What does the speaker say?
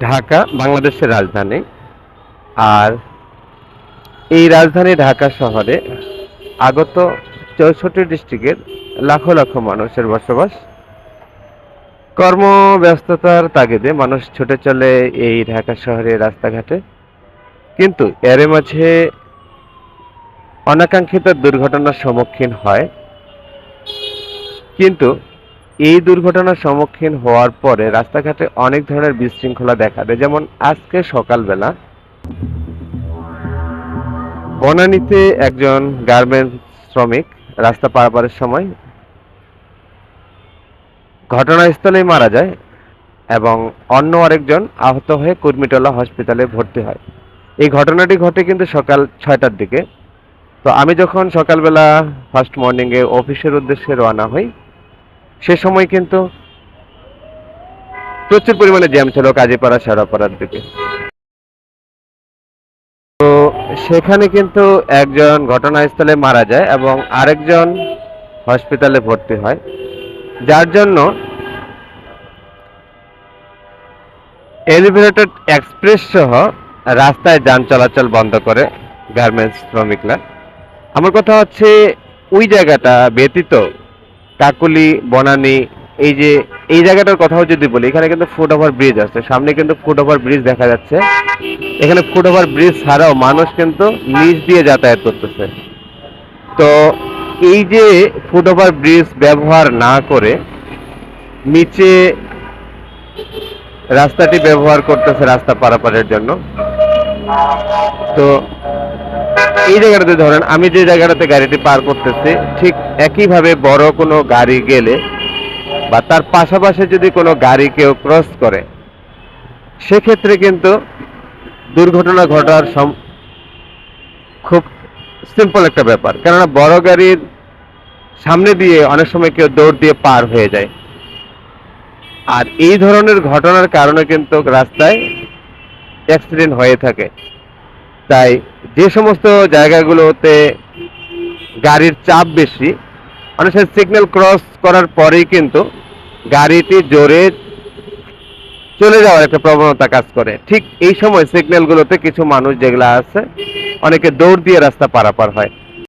ঢাকা, বাংলাদেশের রাজধানী। আর এই রাজধানী ঢাকা শহরে আগত চৌষট্টি ডিস্ট্রিক্টের লাখো লাখো মানুষের বসবাস। কর্মব্যস্ততার তাগিদে মানুষ ছুটে চলে এই ঢাকা শহরে রাস্তাঘাটে। কিন্তু এর মাঝে অনাকাঙ্ক্ষিত দুর্ঘটনার সম্মুখীন হয়। কিন্তু এই দুর্ঘটনার সম্মুখীন হওয়ার পরে রাস্তাঘাটে অনেক ধরনের বিশৃঙ্খলা দেখা দেয়। যেমন আজকে সকালবেলা বনানীতে একজন গার্মেন্টস শ্রমিক রাস্তা পারাপারের সময় ঘটনাস্থলেই মারা যায় এবং অন্য আরেকজন আহত হয়ে কুর্মিটোলা হসপিটালে ভর্তি হয়। এই ঘটনাটি ঘটে কিন্তু সকাল ছয়টার দিকে। তো আমি যখন সকালবেলা ফার্স্ট মর্নিংয়ে অফিসের উদ্দেশ্যে রওনা হই সে সময় কিন্তু প্রচুর পরিমাণে জ্যাম ছিল কাজীপাড়া শেরাপাড়ার দিকে। তো সেখানে কিন্তু একজন ঘটনাস্থলে মারা যায় এবং আরেকজন হসপিটালে ভর্তি হয়। যার জন্য এলিভেটেড এক্সপ্রেস সহ রাস্তায় যান চলাচল বন্ধ করে গার্মেন্টস শ্রমিকরা। আমার কথা হচ্ছে, ওই জায়গাটা ব্যতীত কাকুলি, বনানী, এই যে, এই জায়গাটার কথাও যদি বলি, এখানে কিন্তু ফুট ওভার ব্রিজ আছে। সামনে কিন্তু ফুট ওভার ব্রিজ দেখা যাচ্ছে। এখানে ফুট ওভার ব্রিজ ছাড়াও মানুষ কিন্তু নিচ দিয়ে যাতায়াত করতেছে। তো এই যে ফুট ওভার ব্রিজ ব্যবহার না করে নিচে রাস্তাটি ব্যবহার করতেছে রাস্তা পারাপারের জন্য। তো এই জায়গাটাতে ধরেন, আমি যে জায়গাটাতে গাড়িটি পার করতেছি, ঠিক একইভাবে বড় কোনো গাড়ি গেলে বা তার পাশাপাশি যদি কোনো গাড়ি কেউ ক্রস করে, সেক্ষেত্রে কিন্তু দুর্ঘটনা ঘটার সম খুব সিম্পল একটা ব্যাপার। কেননা বড় গাড়ির সামনে দিয়ে অনেক সময় কেউ দৌড় দিয়ে পার হয়ে যায়। আর এই ধরনের ঘটনার কারণে কিন্তু রাস্তায় অ্যাক্সিডেন্ট হয়ে থাকে। তাই যে সমস্ত জায়গাগুলোতে গাড়ির চাপ বেশি, অনেক সময় সিগন্যাল ক্রস করার পরেই কিন্তু গাড়িটি জোরে চলে যাওয়ার একটা প্রবণতা কাজ করে। ঠিক এই সময় সিগন্যালগুলোতে কিছু মানুষ যেগুলো আছে, অনেকে দৌড় দিয়ে রাস্তা পারাপার হয়।